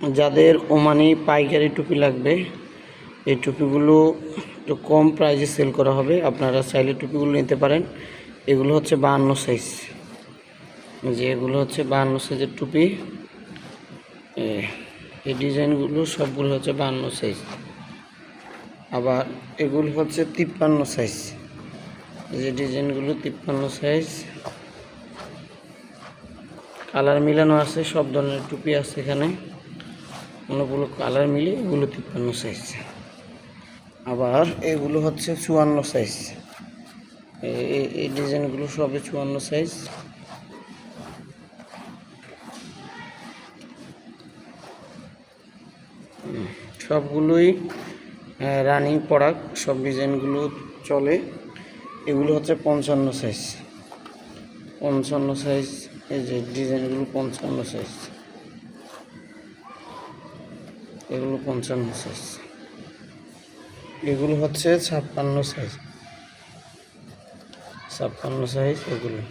যাদের ওমানি পাইকারি টুপি লাগবে, এই টুপিগুলো একটু কম প্রাইসে সেল করা হবে। আপনারা চাইলে টুপিগুলো নিতে পারেন। এগুলো হচ্ছে বাহান্ন সাইজ যে এগুলো হচ্ছে বাহান্ন সাইজের টুপি। এই ডিজাইনগুলো সবগুলো হচ্ছে বাহান্ন সাইজ আবার এগুলো হচ্ছে তিপ্পান্ন সাইজ যে ডিজাইনগুলো তিপ্পান্ন সাইজ কালার মিলানো আছে, সব ধরনের টুপি আছে এখানে। অনেকগুলো কালার মিলে এগুলো তিপ্পান্ন সাইজ আবার এগুলো হচ্ছে চুয়ান্ন সাইজ এই ডিজাইনগুলো সবই চুয়ান্ন সাইজ সবগুলোই রানিং প্রোডাক্ট সব ডিজাইনগুলো চলে। এগুলো হচ্ছে পঞ্চান্ন সাইজ পঞ্চান্ন সাইজ এই যে ডিজাইনগুলো পঞ্চান্ন সাইজ এগুলো পঞ্চান্ন সাইজ এগুলো হচ্ছে ছাপ্পান্ন সাইজ ছাপ্পান্ন সাইজ এগুলো।